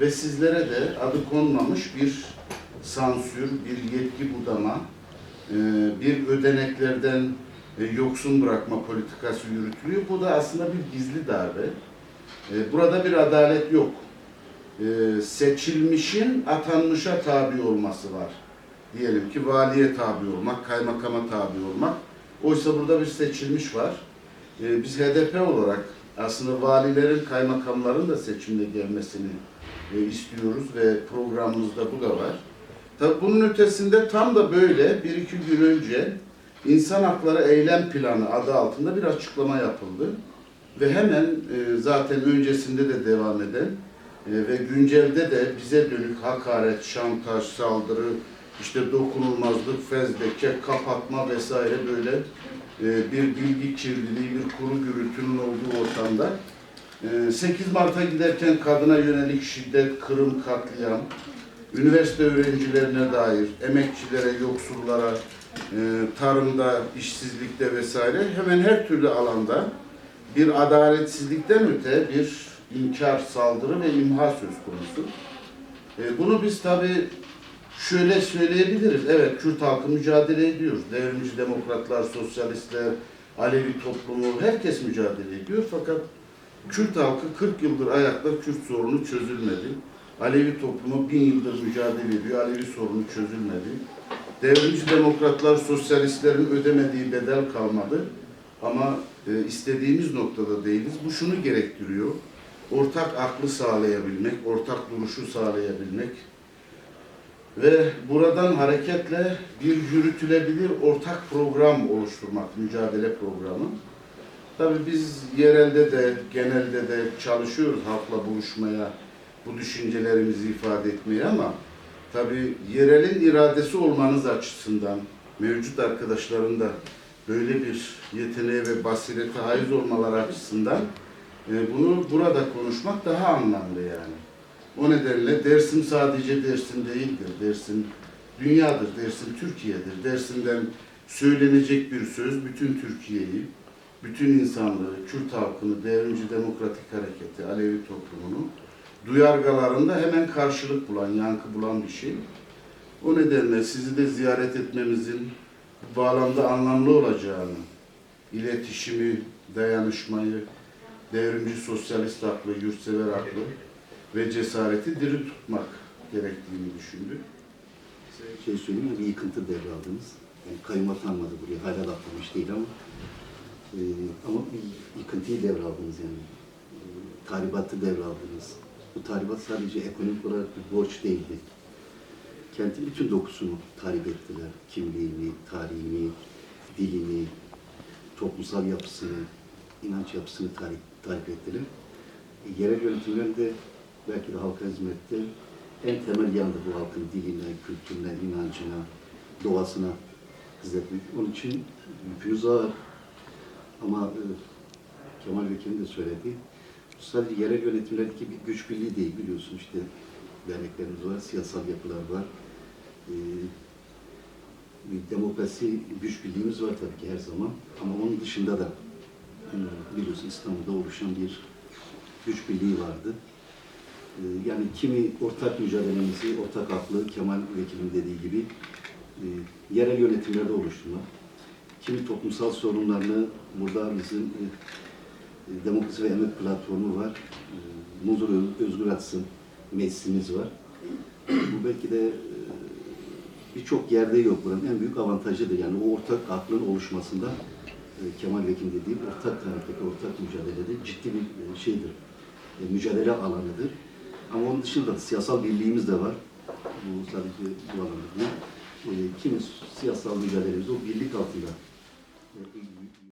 ve sizlere de adı konmamış bir sansür, bir yetki budama, e, bir ödeneklerden e, yoksun bırakma politikası yürütülüyor. Bu da aslında bir gizli darbe. E, Burada bir adalet yok. Seçilmişin atanmışa tabi olması var. Diyelim ki valiye tabi olmak, kaymakama tabi olmak. Oysa burada bir seçilmiş var. Biz HDP olarak aslında valilerin, kaymakamların da seçimde gelmesini e, istiyoruz ve programımızda bu da var. Tabii bunun ötesinde tam da böyle bir iki gün önce İnsan Hakları Eylem Planı adı altında bir açıklama yapıldı. Ve hemen e, zaten öncesinde de devam eden e, ve güncelde de bize dönük hakaret, şantaj, saldırı, işte dokunulmazlık, fezleke, kapatma vesaire böyle e, bir bilgi kirliliği, bir kuru gürültünün olduğu ortamda e, 8 Mart'a giderken kadına yönelik şiddet, kırım, katliam, üniversite öğrencilerine dair, emekçilere, yoksullara, e, tarımda, işsizlikte vesaire hemen her türlü alanda bir adaletsizlikten öte bir inkar, saldırı ve imha söz konusu. E, bunu biz tabi şöyle söyleyebiliriz. Evet Kürt halkı mücadele ediyor. Devrimci demokratlar, sosyalistler, Alevi toplumu herkes mücadele ediyor. Fakat Kürt halkı 40 yıldır ayakta Kürt sorunu çözülmedi. Alevi toplumu bin yıldır mücadele ediyor. Alevi sorunu çözülmedi. Devrimci demokratlar, sosyalistlerin ödemediği bedel kalmadı. Ama e, istediğimiz noktada değiliz. Bu şunu gerektiriyor. Ortak aklı sağlayabilmek, ortak duruşu sağlayabilmek ve buradan hareketle bir yürütülebilir ortak program oluşturmak, mücadele programı. Tabii biz yerelde de, genelde de çalışıyoruz halkla buluşmaya, bu düşüncelerimizi ifade etmeye ama tabii yerelin iradesi olmanız açısından mevcut arkadaşların da böyle bir yeteneğe ve basirete haiz olmaları açısından e, bunu burada konuşmak daha anlamlı yani. O nedenle Dersim sadece Dersim değildir. Dersim dünyadır, Dersim Türkiye'dir. Dersim'den söylenecek bir söz bütün Türkiye'yi, bütün insanlığı, Kürt halkını, devrimci demokratik hareketi, Alevi toplumunu duyargalarında hemen karşılık bulan, yankı bulan bir şey. O nedenle sizi de ziyaret etmemizin bu bağlamda anlamlı olacağını, iletişimi, dayanışmayı, devrimci sosyalist aklı, yurtsever aklı ve cesareti diri tutmak gerektiğini düşündük. şey söyleyeyim mi? Bir yıkıntı devraldınız. Yani kayyum atanmadı buraya. Hala da atılmış değil ama e, ama bir yıkıntıyı devraldınız yani. E, tahribatı devraldınız. Bu tahribat sadece ekonomik olarak bir borç değildi. Kentin bütün dokusunu tahrip ettiler. Kimliğini, tarihini, dilini, toplumsal yapısını, inanç yapısını tahrip, tahrip ettiler. E, yerel yönetimler de belki de halka hizmette en temel yandı bu halkın diline, kültürüne, inancına, doğasına hizmet etmek. Onun için yükünüz ağır. Ama e, Kemal Vekilim de söyledi. Bu sadece yerel yönetimlerdeki bir güç birliği değil biliyorsun işte derneklerimiz var, siyasal yapılar var. E, bir demokrasi güç birliğimiz var tabii ki her zaman. Ama onun dışında da e, biliyorsun İstanbul'da oluşan bir güç birliği vardı. Ee, Yani kimi ortak mücadelemizi, ortak aklı Kemal Vekil'in dediği gibi e, yerel yönetimlerde oluşturmak. Kimi toplumsal sorunlarını burada bizim e, e, Demokrasi ve Emek Platformu var. Muzur Öz- Özgür Atsın meclisimiz var. Bu belki de birçok yerde yok buranın. En büyük avantajıdır. Yani o ortak aklın oluşmasında Kemal Vekil dediğim ortak hareket, ortak mücadelede ciddi bir şeydir. Mücadele alanıdır. Ama onun dışında da siyasal birliğimiz de var. Bu sadece bu alanda değil. E, kimi siyasal mücadelemiz o birlik altında. e,